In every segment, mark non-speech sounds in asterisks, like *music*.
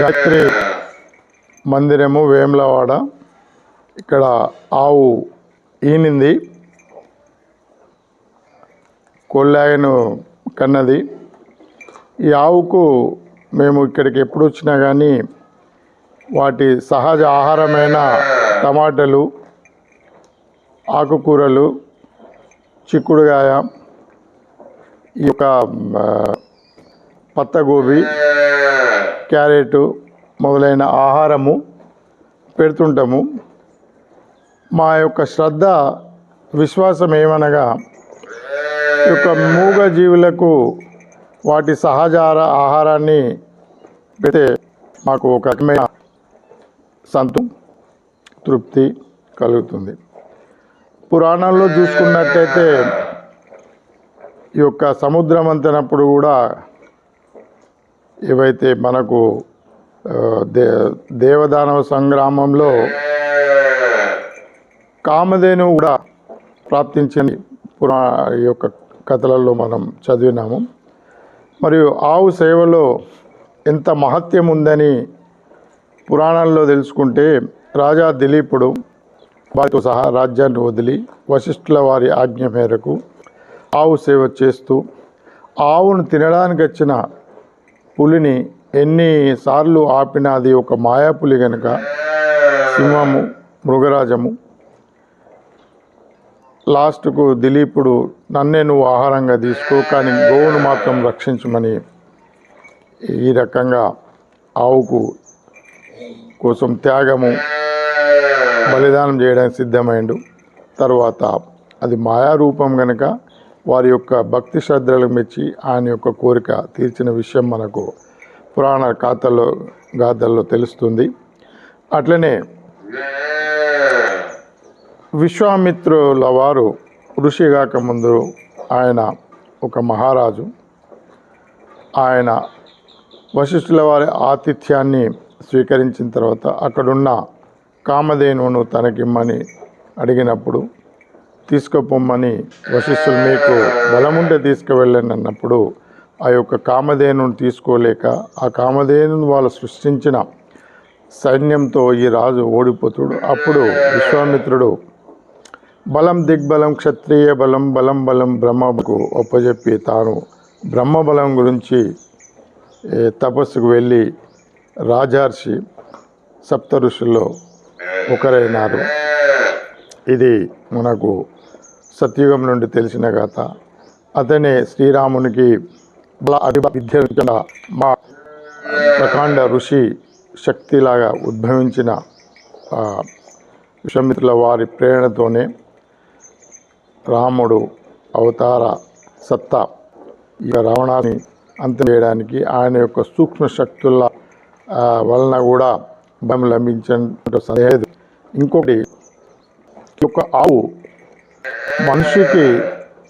గాయత్రి మందిరము వేములవాడ. ఇక్కడ ఆవు ఈనింది. కొల్లాయను కన్నది. ఈ ఆవుకు మేము ఇక్కడికి ఎప్పుడు వచ్చినా కానీ వాటి సహజ ఆహారమైన టమాటాలు ఆకుకూరలు చిక్కుడుగాయ ఈ యొక్క పత్తగోబి క్యారెట్ మొదలైన ఆహారము పెడుతుంటాము. మా యొక్క శ్రద్ధ విశ్వాసం ఏమనగా ఈ యొక్క మూగ జీవులకు వాటి సహజ ఆహారాన్ని పెడితే మాకు ఒక రకమైన సంతు తృప్తి కలుగుతుంది. పురాణాల్లో చూసుకున్నట్టయితే ఈ యొక్క సముద్రం అంతనప్పుడు కూడా ఏవైతే మనకు దే దేవదానవ సంగ్రామంలో కామధేను కూడా ప్రాప్తించని పురా ఈ యొక్క కథలలో మనం చదివినాము. మరియు ఆవు సేవలో ఎంత మహత్యం ఉందని పురాణాల్లో తెలుసుకుంటే రాజా దిలీపుడు వారితో సహా రాజ్యాన్ని వదిలి వశిష్ఠుల వారి ఆజ్ఞ మేరకు ఆవు సేవ చేస్తూ ఆవును తినడానికి వచ్చిన పులిని ఎన్నిసార్లు ఆపినా అది ఒక మాయాపులి గనుక సింహము మృగరాజము. లాస్ట్కు దిలీపుడు నన్నే నువ్వు ఆహారంగా తీసుకో కానీ గోవును మాత్రం రక్షించమని ఈ రకంగా ఆవుకు కోసం త్యాగము బలిదానం చేయడానికి సిద్ధమైండు. తర్వాత అది మాయారూపం కనుక వారి యొక్క భక్తి శ్రద్ధలు మెచ్చి ఆయన యొక్క కోరిక తీర్చిన విషయం మనకు పురాణ ఖాతాల్లో గాథల్లో తెలుస్తుంది. అట్లనే విశ్వామిత్రుల వారు ఋషి కాకముందు ఆయన ఒక మహారాజు. ఆయన వశిష్ఠుల వారి ఆతిథ్యాన్ని స్వీకరించిన తర్వాత అక్కడున్న కామధేనువును తనకిమ్మని అడిగినప్పుడు తీసుకుపోమ్మని వశిష్ఠులు మీకు బలముంటే తీసుకువెళ్ళండి అన్నప్పుడు ఆ యొక్క కామధేనుని తీసుకోలేక ఆ కామధేనుని వాళ్ళు సృష్టించిన సైన్యంతో ఈ రాజు ఓడిపోతుడు. అప్పుడు విశ్వామిత్రుడు బలం దిగ్బలం క్షత్రియ బలం బలం బలం బ్రహ్మకు ఒప్పజెప్పి తాను బ్రహ్మబలం గురించి తపస్సుకు వెళ్ళి రాజర్షి సప్త ఋషుల్లో ఒకరైనారు. ఇది మనకు సత్యుగం నుండి తెలిసిన గాథ. అతనే శ్రీరామునికి విద్య మా ప్రకాండ ఋషి శక్తిలాగా ఉద్భవించిన విశ్వమిత్రుల వారి ప్రేరణతోనే రాముడు అవతార సత్తా ఈ రావణాన్ని అంతం చేయడానికి ఆయన యొక్క సూక్ష్మ శక్తుల వలన కూడా భయం లభించడం సందేహం ఇంకొకటి యొక్క ఆవు మనిషికి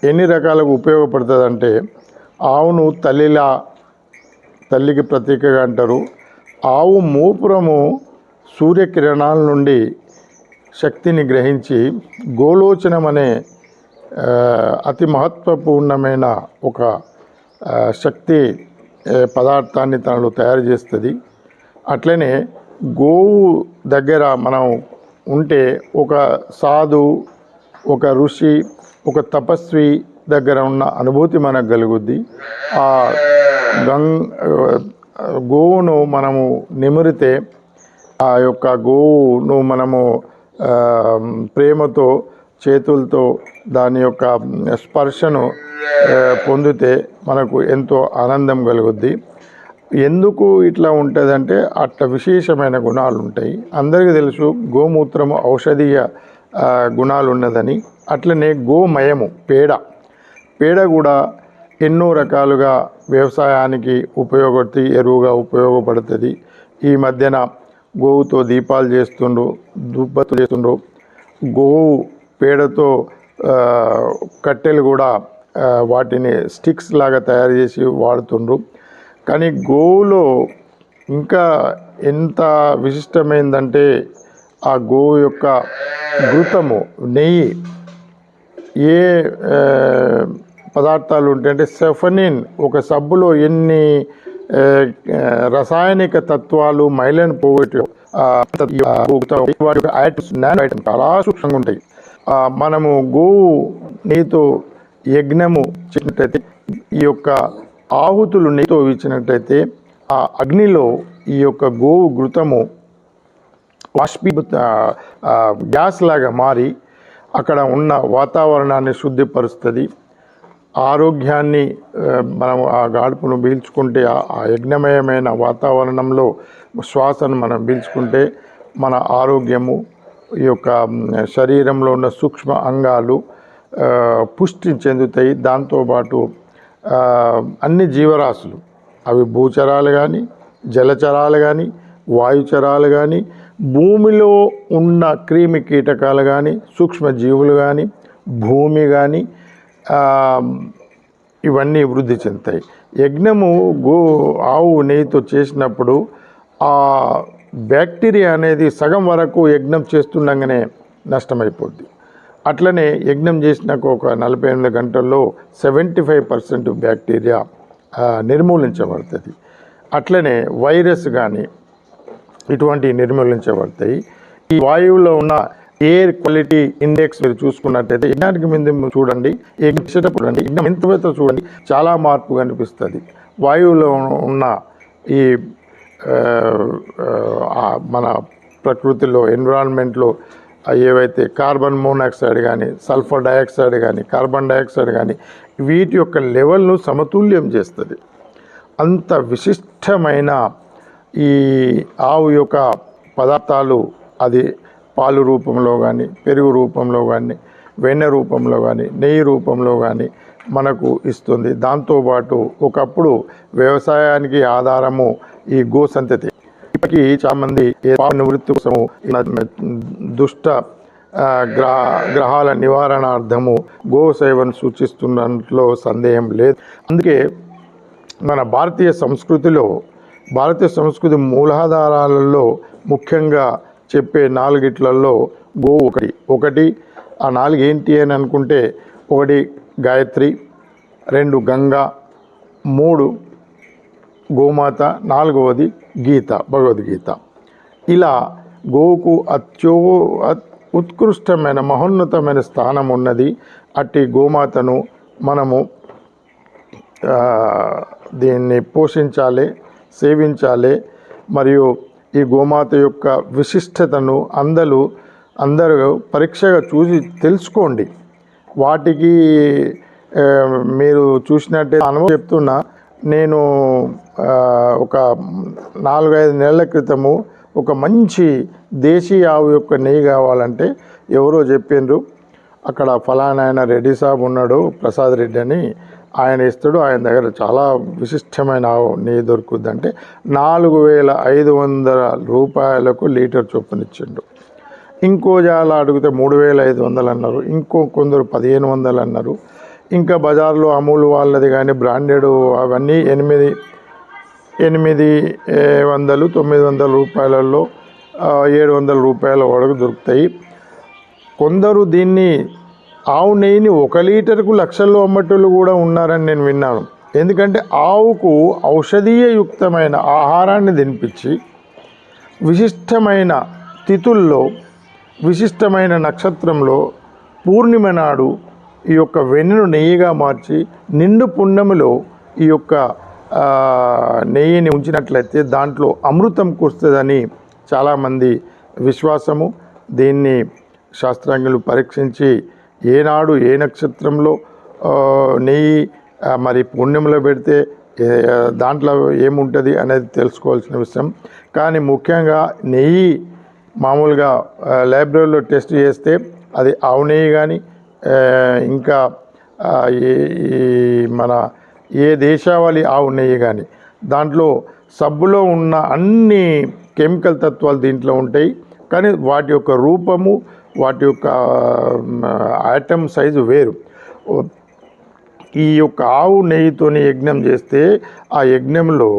ఎన్ని రకాలుగా ఉపయోగపడుతుంది అంటే ఆవును తల్లిలా తల్లికి ప్రతీకగా అంటారు. ఆవు మూపురము సూర్యకిరణాల నుండి శక్తిని గ్రహించి గోలోచనం అనే అతి మహత్వపూర్ణమైన ఒక శక్తి పదార్థాన్ని తనలో తయారు చేస్తుంది. అట్లనే గోవు దగ్గర మనం ఉంటే ఒక సాధు ఒక ఋషి ఒక తపస్వి దగ్గర ఉన్న అనుభూతి మనకు కలుగుద్ది. ఆ గంగ్ గోవును మనము నిమిరితే ఆ యొక్క గోవును మనము ప్రేమతో చేతులతో దాని యొక్క స్పర్శను పొందితే మనకు ఎంతో ఆనందం కలుగుద్ది. ఎందుకు ఇట్లా ఉంటుందంటే అట్లా విశేషమైన గుణాలు ఉంటాయి అందరికీ తెలుసు గోమూత్రము ఔషధీయ గుణాలు ఉన్నదని అట్లనే గోమయము పేడ. పేడ కూడా ఎన్నో రకాలుగా వ్యవసాయానికి ఉపయోగపడుతుంది ఎరువుగా ఉపయోగపడుతుంది. ఈ మధ్యన గోవుతో దీపాలు చేస్తుండ్రు దుబ్బతులు చేస్తుండ్రు. గోవు పేడతో కట్టెలు కూడా వాటిని స్టిక్స్ లాగా తయారు చేసి వాడుతుండ్రు. కానీ గోవులో ఇంకా ఎంత విశిష్టమైందంటే ఆ గోవు యొక్క ఘృతము నెయ్యి ఏ పదార్థాలు ఉంటాయి అంటే సెఫనిన్ ఒక సబ్బులో ఎన్ని రసాయనిక తత్వాలు మైలను పోగొట్టు *laughs* చాలా సూక్ష్మంగా ఉంటాయి. మనము గోవు నీతో యజ్ఞము చేసినట్టయితే ఈ యొక్క ఆహుతులు నీతో ఇచ్చినట్టయితే ఆ అగ్నిలో ఈ యొక్క గోవు ఘృతము బాష్పీభూత గ్యాస్ లాగా మారి అక్కడ ఉన్న వాతావరణాన్ని శుద్ధిపరుస్తుంది. ఆరోగ్యాన్ని మనం ఆ గాడుపును పీల్చుకుంటే ఆ- యజ్ఞమయమైన వాతావరణంలో శ్వాసను మనం పీల్చుకుంటే మన ఆరోగ్యము ఈ యొక్క శరీరంలో ఉన్న సూక్ష్మ అంగాలు పుష్టి చెందుతాయి. దాంతోపాటు అన్ని జీవరాశులు అవి భూచరాలు కానీ జలచరాలు కానీ వాయుచరాలు కానీ భూమిలో ఉన్న క్రిమి కీటకాలు కానీ సూక్ష్మజీవులు కానీ భూమి కానీ ఇవన్నీ వృద్ధి చెందుతాయి. యజ్ఞము గో ఆవు నెయ్యితో చేసినప్పుడు ఆ బ్యాక్టీరియా అనేది సగం వరకు యజ్ఞం చేస్తుండగానే నష్టమైపోద్ది. అట్లనే యజ్ఞం చేసినాక ఒక నలభై ఎనిమిది గంటల్లో సెవెంటీ ఫైవ్ పర్సెంట్ బ్యాక్టీరియా నిర్మూలించబడుతుంది. అట్లనే వైరస్ కానీ ఇటువంటివి నిర్మూలించబడతాయి ఈ వాయువులో ఉన్న ఎయిర్ క్వాలిటీ ఇండెక్స్ మీరు చూసుకున్నట్టయితే యజ్ఞానికి ముందు చూడండి యజ్ఞేటప్పుడు చూడండి యజ్ఞం ఎంత పెద్ద చూడండి చాలా మార్పు కనిపిస్తుంది వాయువులో ఉన్న ఈ మన ప్రకృతిలో ఎన్విరాన్మెంట్లో ఏవైతే కార్బన్ మోనాక్సైడ్ కానీ సల్ఫర్ డయాక్సైడ్ కానీ కార్బన్ డయాక్సైడ్ కానీ వీటి యొక్క లెవెల్ను సమతుల్యం చేస్తుంది. అంత విశిష్టమైన ఈ ఆవు యొక్క పదార్థాలు అది పాలు రూపంలో కానీ పెరుగు రూపంలో కానీ వెన్న రూపంలో కానీ నెయ్యి రూపంలో కానీ మనకు ఇస్తుంది. దాంతోపాటు ఒకప్పుడు వ్యవసాయానికి ఆధారము ఈ గోసంతతి. ఇప్పటికీ చాలామంది నివృత్తి కోసము దుష్ట గ్రహ గ్రహాల నివారణార్థము గో సేవను సూచిస్తున్నట్లో సందేహం లేదు. అందుకే మన భారతీయ సంస్కృతిలో భారతీయ సంస్కృతి మూలాధారాలలో ముఖ్యంగా చెప్పే నాలుగిట్లలో గో ఒకటి. ఒకటి ఆ నాలుగు ఏంటి అని అనుకుంటే ఒకటి గాయత్రి రెండు గంగా మూడు గోమాత నాలుగవది గీత భగవద్గీత. ఇలా గోవుకు అత్యో ఉత్కృష్టమైన మహోన్నతమైన స్థానం ఉన్నది. అట్టి గోమాతను మనము దీన్ని పోషించాలి. సేవించాలి. మరియు ఈ గోమాత యొక్క విశిష్టతను అందరూ అందరూ పరీక్షగా చూసి తెలుసుకోండి. వాటికి మీరు చూసినట్టే అనుభవం చెప్తున్నా నేను ఒక నాలుగైదు నెలల క్రితము ఒక మంచి దేశీయ ఆవు యొక్క నెయ్యి కావాలంటే ఎవరో చెప్పిండ్రు అక్కడ ఫలానా ఆయన రెడ్డి సాబ్ ఉన్నాడు ప్రసాద్ రెడ్డి అని. ఆయన ఇస్తాడు ఆయన దగ్గర చాలా విశిష్టమైన ఆవు నెయ్యి దొరుకుద్ది అంటే నాలుగు వేల ఐదు వందల రూపాయలకు లీటర్ చొప్పున ఇచ్చిండు. ఇంకో జాల అడిగితే మూడు వేల ఐదు వందలు అన్నారు ఇంకో కొందరు పదిహేను వందలు అన్నారు. ఇంకా బజార్లో అమూల్ వాళ్ళది కానీ బ్రాండెడ్ అవన్నీ ఎనిమిది ఎనిమిది వందలు తొమ్మిది వందల రూపాయలలో ఏడు వందల రూపాయల వరకు దొరుకుతాయి. కొందరు దీన్ని ఆవు నెయ్యిని ఒక లీటర్కు లక్షల్లో అమ్మటోళ్ళు కూడా ఉన్నారని నేను విన్నాను. ఎందుకంటే ఆవుకు ఔషధీయయుక్తమైన ఆహారాన్ని తినిపించి విశిష్టమైన తిథుల్లో విశిష్టమైన నక్షత్రంలో పూర్ణిమ నాడు ఈ యొక్క వెన్నును నెయ్యిగా మార్చి నిండు పుణ్యములో ఈ యొక్క నెయ్యిని ఉంచినట్లయితే దాంట్లో అమృతం కురుస్తుందని చాలామంది విశ్వాసము. దీన్ని శాస్త్రాంగులు పరీక్షించి ఏనాడు ఏ నక్షత్రంలో నెయ్యి మరి పుణ్యంలో పెడితే దాంట్లో ఏముంటుంది అనేది తెలుసుకోవాల్సిన విషయం. కానీ ముఖ్యంగా నెయ్యి మామూలుగా లైబ్రరీలో టెస్ట్ చేస్తే అది ఆవు నెయ్యి కానీ ఇంకా ఈ మన ఏ దేశావళి ఆవు నెయ్యి కానీ దాంట్లో సబ్బులో ఉన్న అన్ని కెమికల్ తత్వాలు దీంట్లో ఉంటాయి. కానీ వాటి యొక్క రూపము వాటి యొక్క ఐటమ్ సైజు వేరు. ఈ యొక్క ఆవు నెయ్యితోని యజ్ఞం చేస్తే ఆ యజ్ఞంలో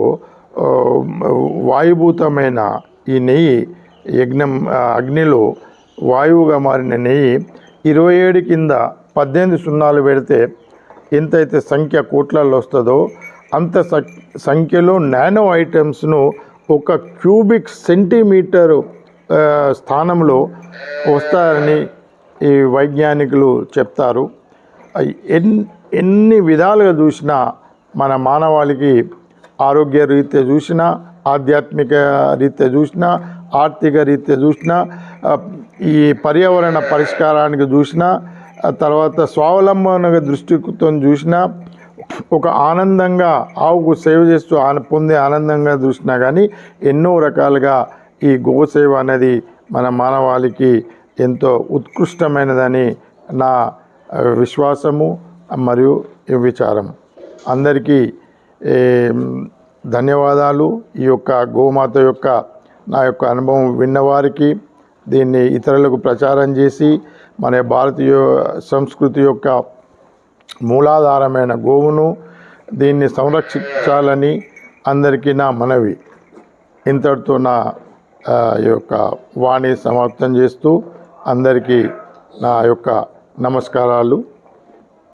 వాయుభూతమైన ఈ నెయ్యి యజ్ఞం అగ్నిలో వాయువుగా మారిన నెయ్యి ఇరవై ఏడు కింద పద్దెనిమిది సున్నాలు పెడితే ఎంతైతే సంఖ్య కోట్లలో వస్తుందో అంత సంఖ్యలో నానో ఐటమ్స్ను ఒక క్యూబిక్ సెంటీమీటరు స్థానంలో వస్తారని ఈ వైజ్ఞానికులు చెప్తారు. ఎన్ని ఎన్ ఎన్ని విధాలుగా చూసినా మన మానవాళికి ఆరోగ్య రీత్యా చూసినా ఆధ్యాత్మిక రీత్యా చూసినా ఆర్థిక రీత్యా చూసినా ఈ పర్యావరణ పరిష్కారానికి చూసినా తర్వాత స్వావలంబన దృష్టితో చూసినా ఒక ఆనందంగా ఆవుకు సేవ చేస్తూ ఆన పొందే ఆనందంగా చూసినా కానీ ఎన్నో రకాలుగా ఈ గోసేవ అనేది మన మానవాళికి ఎంతో ఉత్కృష్టమైనదని నా విశ్వాసము మరియు విచారం. అందరికీ ధన్యవాదాలు. ఈ యొక్క గోమాత యొక్క నా యొక్క అనుభవం విన్నవారికి దీన్ని ఇతరులకు ప్రచారం చేసి మన భారతీయ సంస్కృతి యొక్క మూలాధారమైన గోవును దీన్ని సంరక్షించాలని అందరికీ నా మనవి. ఇంతటితో నా యొక్క వాణి సమాప్తం చేస్తూ అందరికీ నా యొక్క నమస్కారాలు.